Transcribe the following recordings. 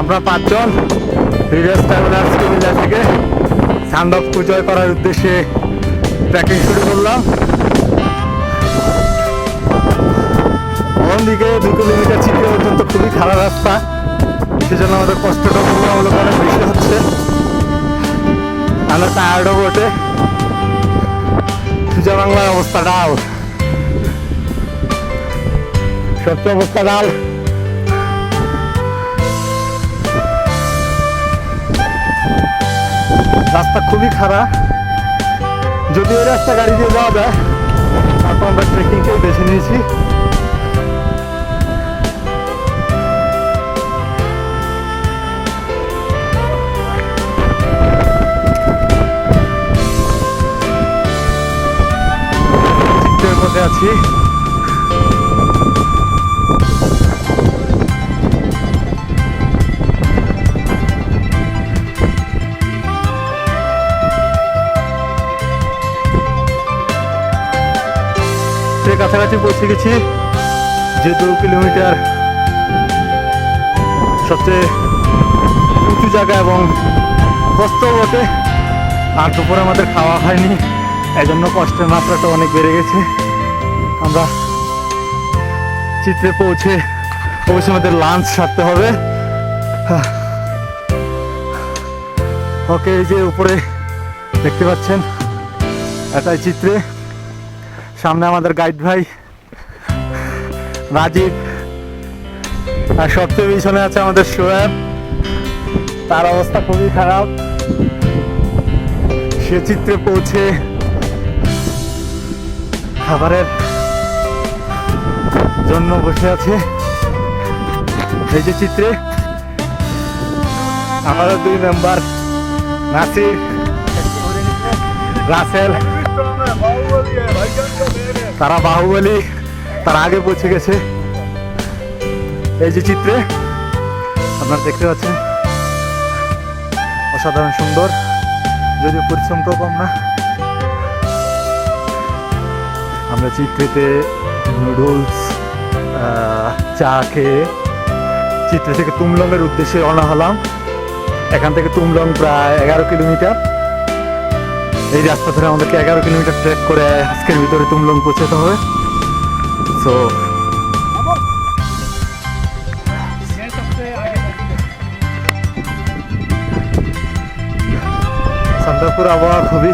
আমরা পাঁচজন রিলাস ট্রাভেলার্স কুমিল্লা থেকে সান্ডক পুজোয় করার উদ্দেশ্যে ট্রেকিং শুরু করলাম। দিকে দু কিলোমিটার চিত্রে পর্যন্ত খুবই খারাপ রাস্তা। সেজন্য আমাদের কষ্টটা তুলনামূলক অনেক বেশি হচ্ছে। আমরা টায়ার্ডও বটে। সুজা বাংলার অবস্থা ডাল সত্যি অবস্থা ডাল। রাস্তা খুবই খারাপ। যদিও এই রাস্তা গাড়ি দিয়ে যাওয়া যায়, তারপর আমরা ট্রেকিংকে বেছে নিয়েছি। পথে আছি। চিত্রের কাছাকাছি পৌঁছে গেছি যে দু কিলোমিটার সবচেয়ে উঁচু জায়গা এবং কষ্ট বটে। আর দুপুরে আমাদের খাওয়া হয়নি এই জন্য কষ্টের মাত্রাটা অনেক বেড়ে গেছে। আমরা চিত্রে পৌঁছে অবশ্যই আমাদের লাঞ্চ সারতে হবে। ওকে এই যে উপরে দেখতে পাচ্ছেন, এটাই চিত্রে। সামনে আমাদের গাইড ভাই, রাজীব। আর সবচেয়ে পিছনে আছে আমাদের সোয়েব তার অবস্থা খুবই খারাপ। সে চিত্রে পৌঁছে খাবারের জন্য বসে আছে। এই যে চিত্রে, আমাদের দুই মেম্বার নাসির, রাসেল। তারা বাহুবলী, তার আগে পৌঁছে গেছে। এই যে চিত্রে, আপনারা দেখতে পাচ্ছেন, অসাধারণ সুন্দর, যদিও পরিশ্রমটাও কম না। আমরা চিত্রেতে নুডলস চা খেয়ে চিত্রে থেকে তুমলংয়ের উদ্দেশ্যে রওনা হলাম। এখান থেকে তুমলং প্রায় এগারো কিলোমিটার। এই রাস্তা ধরে আমাদেরকে এগারো কিলোমিটার ট্রেক করে আজকের ভিতরে তুমলং পৌঁছাতে হবে। সো চন্দ্রপুর আবহাওয়া খুবই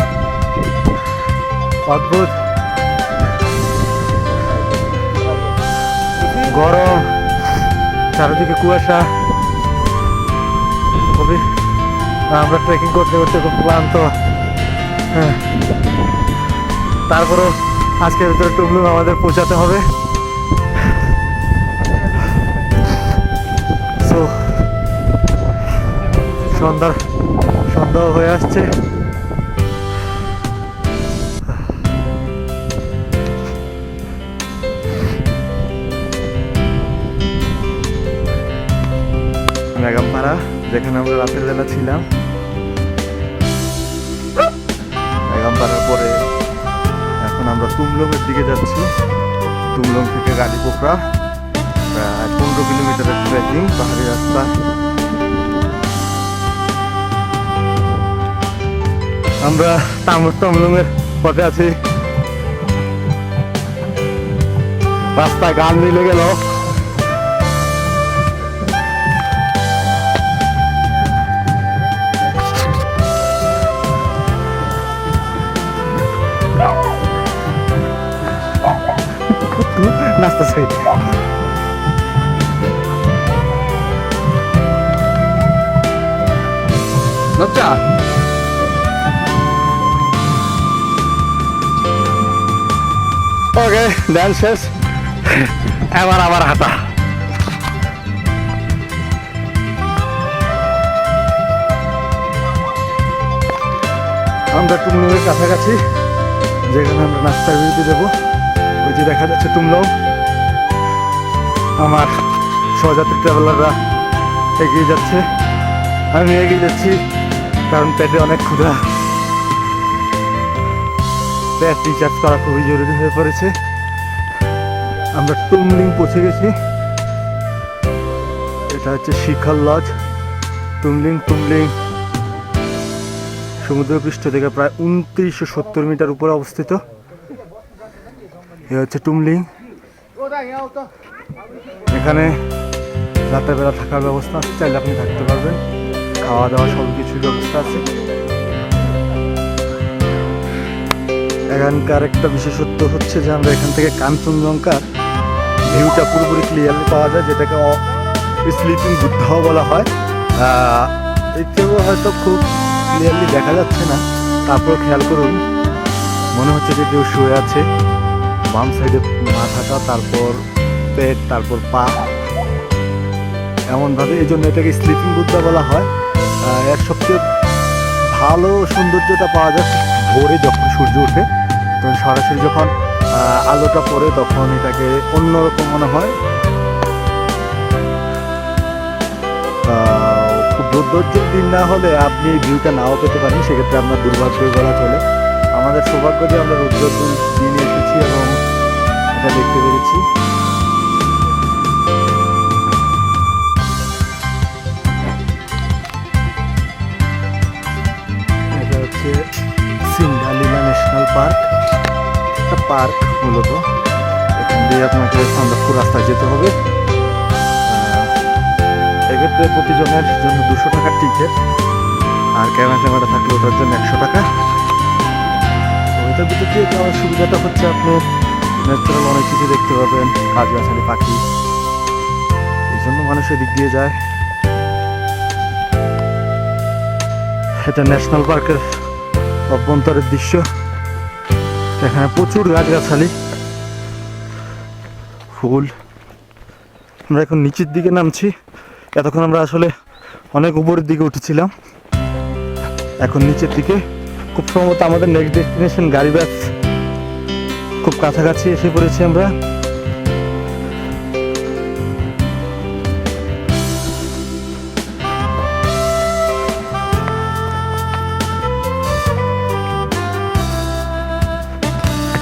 অদ্ভুত। গরম, চারিদিকে কুয়াশা। খুবই, আমরা ট্রেকিং করতে করতে খুব ক্লান্ত। হ্যাঁ। তারপরেও আজকের ভিতরে টুমলুম আমাদের পৌঁছাতে হবে। সো সন্ধ্যার সন্ধ্যা হয়ে আসছে। মেগামপাড়া যেখানে আমরা রাতের বেলা ছিলাম। মেগামপাড়ার পরে এখন আমরা তুমলংয়ের দিকে যাচ্ছি। তুমলং থেকে গাড়ি পোকরা প্রায় পনেরো কিলোমিটারের ট্রেকিং পাহাড়ি রাস্তা। আমরা তামর তমলুঙের পথে আছি। রাস্তায় গান মিলে গেল। ওকে ডান্স শেষ এবার আবার হাঁটা। আমরা টুমলুঙের কাছাকাছি যেখানে আমরা নাস্তার বিরতি দেবো। ওই যে দেখা যাচ্ছে টুমলং আমার সহযাত্রী ট্রাভেলাররা এগিয়ে যাচ্ছে। আমি এগিয়ে যাচ্ছি কারণ পেটে অনেক ক্ষুধা। পেট রিচার্জ করা খুবই জরুরি হয়ে পড়েছে। আমরা টুমলিং পৌঁছে গেছি। এটা হচ্ছে শিখার লজ। টুমলিং টুমলিং সমুদ্রপৃষ্ঠ থেকে প্রায় উনত্রিশশো সত্তর মিটার উপরে অবস্থিত। এ হচ্ছে টুমলিং এখানে রাতের বেলা থাকার ব্যবস্থা আছে, চাইলে আপনি থাকতে পারবেন। খাওয়া দাওয়া সব কিছুর ব্যবস্থা আছে। এখানকার একটা বিশেষত্ব হচ্ছে যে আমরা এখান থেকে কাঞ্চনজঙ্ঘার ভিউটা পুরোপুরি ক্লিয়ারলি পাওয়া যায়, যেটাকে স্লিপিং বুদ্ধাও বলা হয়। এতেও হয়তো খুব ক্লিয়ারলি দেখা যাচ্ছে না। তারপর খেয়াল করুন, মনে হচ্ছে যে কেউ শুয়ে আছে। বাম সাইডে মাথাটা, তারপর পেট, তারপর পা। এমনভাবে এই জন্য এটাকে স্লিপিং বুদ্ধা বলা হয়। এর সবচেয়ে ভালো সৌন্দর্যটা পাওয়া যায় ভোরে যখন সূর্য ওঠে। তখন সরাসরি যখন আলোটা পড়ে তখন এটাকে অন্যরকম মনে হয়। দুর্ধর্যের দিন না হলে আপনি এই ভিউটা নাও পেতে পারেন, সেক্ষেত্রে আপনার দুর্ভাগ্য বলা চলে। আমাদের সৌভাগ্য যে আমরা রৌদ্রদিন দিনে এসেছি এবং এটা দেখতে পেরেছি। এটা হচ্ছে সিঙ্গালীলা ন্যাশনাল পার্ক। পার্ক মূলত। এখান দিয়ে আপনাকে সান্দাকপুর রাস্তায় যেতে হবে। এক্ষেত্রে প্রতিজনের জন্য দুশো টাকার টিকিট আর ক্যামেরা ট্যামেরা থাকলে ওটার জন্য একশো টাকা। তো এটার ভিতর দিয়ে যাওয়ার সুবিধাটা হচ্ছে আপনি ন্যাচারাল অনেক কিছু দেখতে পাবেন গাছগাছালি পাখি। এই জন্য মানুষ এদিক দিয়ে যায়। এটা ন্যাশনাল পার্কের অভ্যন্তরের দৃশ্য। এখানে প্রচুর গাছগাছালি। ফুল। আমরা এখন নিচের দিকে নামছি। এতক্ষণ আমরা আসলে অনেক উপরের দিকে উঠেছিলাম। এখন নিচের দিকে খুব সম্ভবত আমাদের নেক্সট ডেস্টিনেশন গাড়ি ব্যাস খুব কাছাকাছি এসে পড়েছি আমরা।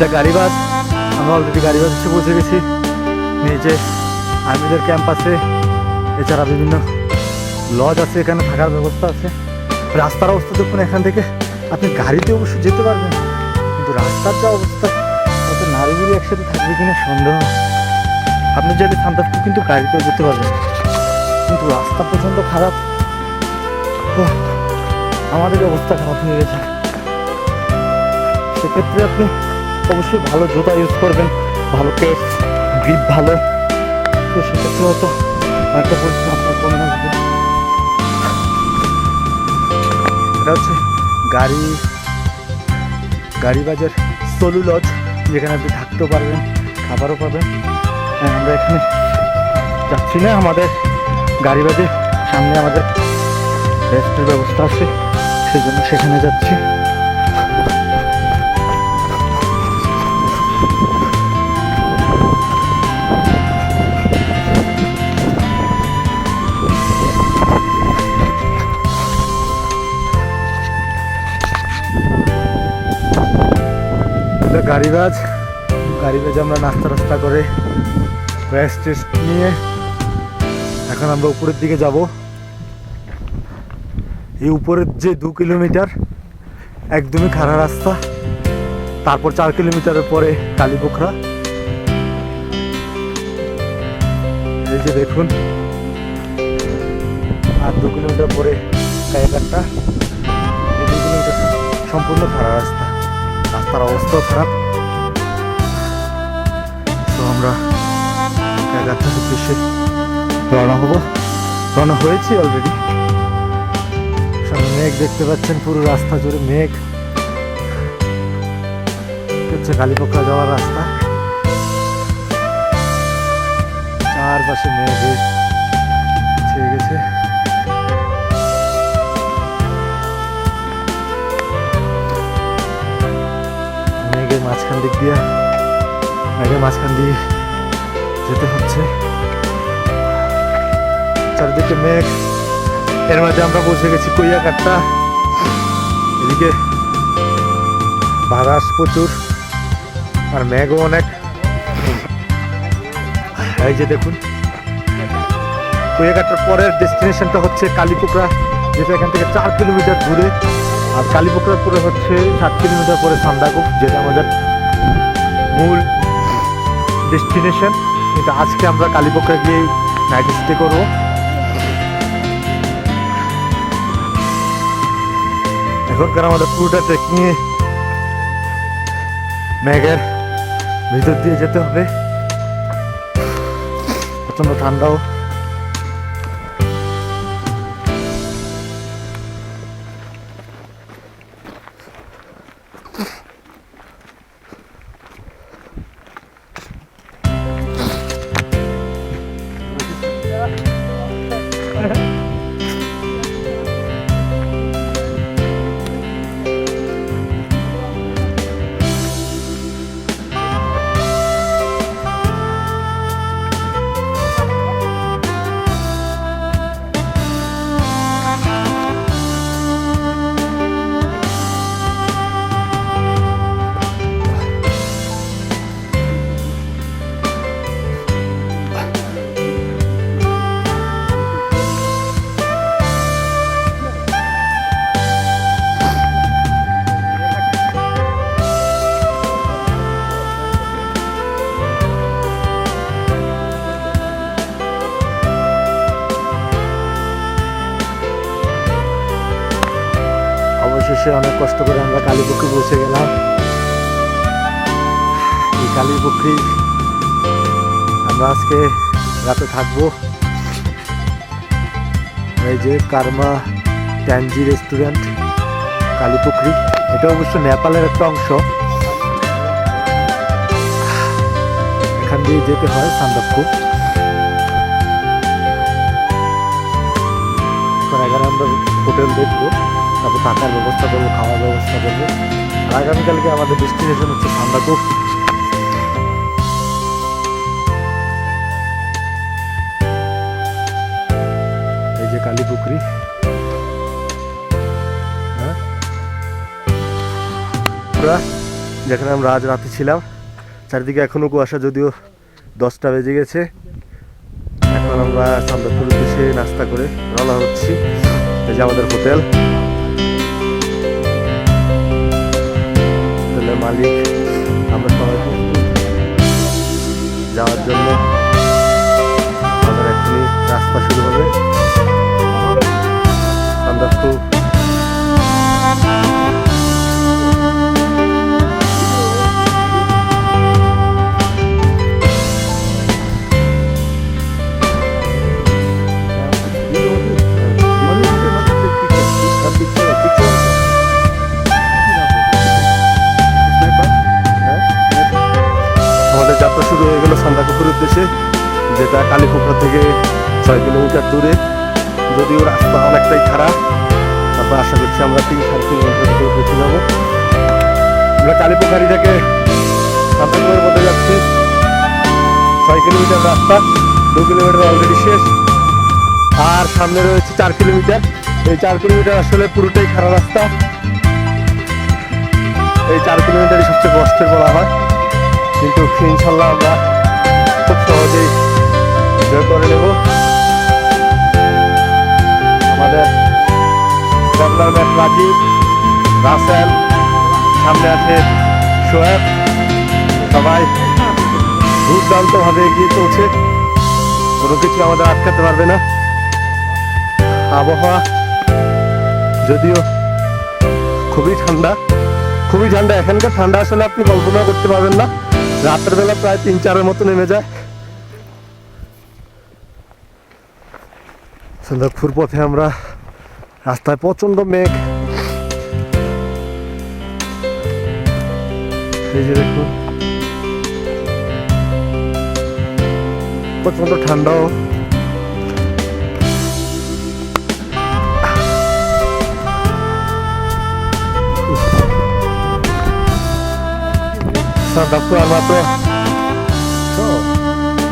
এটা গাড়ি বাস, আমরা অলরেডি গাড়ি বাস পৌঁছে গেছি। নিচে আর্মিদের ক্যাম্প আছে, এছাড়া বিভিন্ন লজ আছে, এখানে থাকার ব্যবস্থা আছে। রাস্তার অবস্থা দেখুন এখান থেকে। আপনি গাড়িতে অবশ্য যেতে পারবেন, কিন্তু রাস্তার যা অবস্থা, তাতে নারীগুলি একসাথে থাকবে কিনা সন্দেহ। আপনি যদি সান্তাপুর কিন্তু গাড়িতেও যেতে পারবেন। কিন্তু রাস্তা প্রচণ্ড খারাপ। আমাদের অবস্থা খারাপ হয়ে গেছে। সেক্ষেত্রে আপনি অবশ্যই ভালো জুতা ইউজ করবেন ভালো কেস গ্রিপ ভালো। তো সেক্ষেত্রে হয়তো অনেকটা পরিশ্রম আপনার কমে আসবে এটা হচ্ছে গাড়ি গাড়ি বাজার সলু লজ যেখানে আপনি থাকতেও পারবেন খাবারও পাবেন। হ্যাঁ, আমরা এখানে যাচ্ছি না আমাদের গাড়ি বাজে সামনে আমাদের রেস্টের ব্যবস্থা আছে সেই জন্য সেখানে যাচ্ছি। এটা গাড়িবাজ গাড়িবাজ আমরা নাস্তা রাস্তা করে রেস্ট টেস্ট নিয়ে এখন আমরা উপরের দিকে যাব। এই উপরের যে দু কিলোমিটার, একদমই খারাপ রাস্তা। তারপর চার কিলোমিটারের পরে কালীপোখরা। এই যে দেখুন, আর দু কিলোমিটার পরে কায়াকাটটা এই দু কিলোমিটার সম্পূর্ণ খারাপ রাস্তা। রাস্তার অবস্থাও খারাপ। তো আমরা রওনা হব। রওনা হয়েছি অলরেডি মেঘ দেখতে পাচ্ছেন, পুরো রাস্তা জুড়ে মেঘ। হচ্ছে কালীপোখরা যাওয়ার রাস্তা। চারপাশে মেঘে ছেয়ে গেছে। মাঝখান দিক দিয়ে মেঘের মাঝখান দিয়ে যেতে হচ্ছে। চারিদিকে মেঘ। এর মাঝে আমরা পৌঁছে গেছি কুইয়াকাট্টা এদিকে বাতাস প্রচুর, আর মেঘও অনেক। এই যে দেখুন কুয়াকাটার পরের ডেস্টিনেশনটা হচ্ছে কালীপুকরা, যেটা এখান থেকে চার কিলোমিটার দূরে। আর কালীপুকরার পরে হচ্ছে সাত কিলোমিটার পরে সান্দাকুপ, যেটা আমাদের মূল ডেস্টিনেশন। কিন্তু আজকে আমরা কালীপকরা গিয়ে নাইট স্টে করব। এখনকার আমাদের পুরোটা ট্রেকিংয়ে মেঘের ভিতর দিয়ে যেতে হবে। প্রচণ্ড ঠান্ডাও। কষ্ট করে আমরা কালীপুকুর পৌঁছে গেলাম। এই কালীপুকুরি আমরা আজকে রাতে থাকব। এই যে কারমা ট্যানজি রেস্টুরেন্ট কালীপুকুরি এটা অবশ্য নেপালের একটা অংশ। এখান দিয়ে যেতে হয় সান্দাকপুর এখন এখানে আমরা হোটেল দেখব। তারপর থাকার ব্যবস্থা করব, খাওয়ার ব্যবস্থা করব। আর আগামীকালকে আমাদের ডেস্টিনেশন হচ্ছে সান্দাকুপ। এই যে কালী পুকুরি। হ্যাঁ? যেখানে আমরা আজ রাতে ছিলাম, চারিদিকে এখনও কুয়াশা, যদিও দশটা বেজে গেছে। এখন আমরা সান্দাকপুর উদ্দেশ্যে নাস্তা করে রওনা হচ্ছি। এই যে আমাদের হোটেল। আমরা সবাই প্রস্তুত যাওয়ার জন্য যেটা থেকে ছয় কিলোমিটার দূরে। যদিও রাস্তা অনেকটাই খারাপ তারপর আশা করছি আমরা তিন সাড়ে তিন ঘণ্টার ভিতরে পৌঁছে যাব। আমরা কালীপুখারি থেকে সান্দাকপুরের মধ্যে যাচ্ছি। ছয় কিলোমিটার রাস্তা, দু কিলোমিটার অলরেডি শেষ। আর সামনে রয়েছে চার কিলোমিটার। এই চার কিলোমিটার আসলে পুরোটাই খারাপ রাস্তা। এই চার কিলোমিটারই সবচেয়ে কষ্টের বলা হয়। কিন্তু ইনশাল্লাহ আমরা খুব সহজেই জয় করে নেব। আমাদের ম্যাট রাজীব, রাসেল, সামনে আছে সোহেব। সবাই দুর্দান্তভাবে এগিয়ে চলছে। কোনো কিছু আমাদের আটকাতে পারবে না। আবহাওয়া যদিও খুবই ঠান্ডা খুবই ঠান্ডা। এখানকার ঠান্ডা আসলে আপনি কল্পনা করতে পারবেন না। রাতের বেলা প্রায় তিন চারের মতো নেমে যায়। সন্ধ্যাপুর পথে আমরা রাস্তায় প্রচণ্ড মেঘ। দেখুন। প্রচণ্ড ঠান্ডাও। সন্ধ্যাপুর আর মাত্র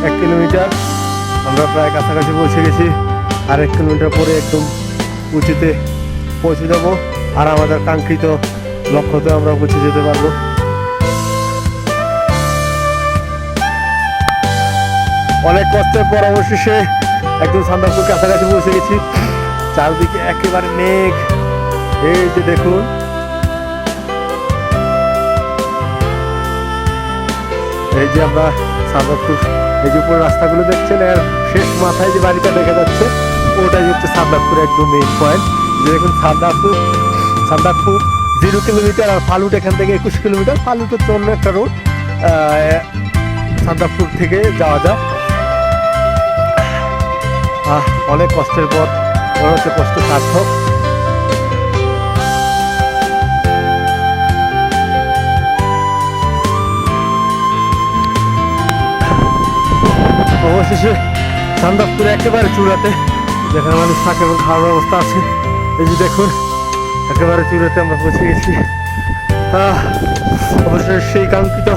এক কিলোমিটার। আমরা প্রায় কাছাকাছি পৌঁছে গেছি। আর এক কিলোমিটার পরে একদম উঁচুতে পৌঁছে যাব। আর আমাদের কাঙ্ক্ষিত লক্ষ্যতে আমরা পৌঁছে যেতে পারব। অনেক কষ্টের পর অবশেষে একদম সান্দাপুর কাছাকাছি পৌঁছে গেছি। চারদিকে একেবারে মেঘ। এই যে দেখুন। এই যে আমরা সান্দাকপুর এই যে উপরে রাস্তাগুলো দেখছেন আর শেষ মাথায় যে বাড়িটা দেখা যাচ্ছে ওটাই হচ্ছে সান্দাকপুর একদম মেইন পয়েন্ট যে দেখুন সান্দাকপুর সান্দাকপুর জিরো কিলোমিটার আর ফালুট এখান থেকে একুশ কিলোমিটার। ফালুট হচ্ছে অন্য একটা রোড সান্দাকপুর থেকে যাওয়া আহ, অনেক কষ্টের পর হচ্ছে কষ্ট সার্থক। অবশেষে সান্দাকপুরে একেবারে চূড়াতে। যেখানে আমাদের থাকে এবং খাওয়ার ব্যবস্থা আছে। এই যে দেখুন, একেবারে চূড়াতে আমরা পৌঁছে গেছি। অবশ্যই সেই কাঙ্ক্ষিত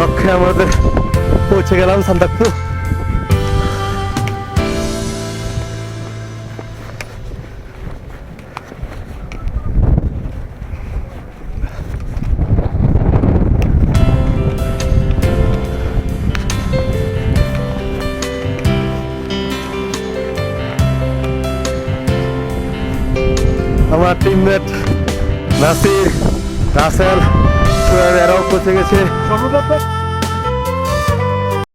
লক্ষ্যে আমাদের পৌঁছে গেলাম সান্দাকপুর নাসির রাসেল এরাও পৌঁছে গেছে। সর্বপ্রথম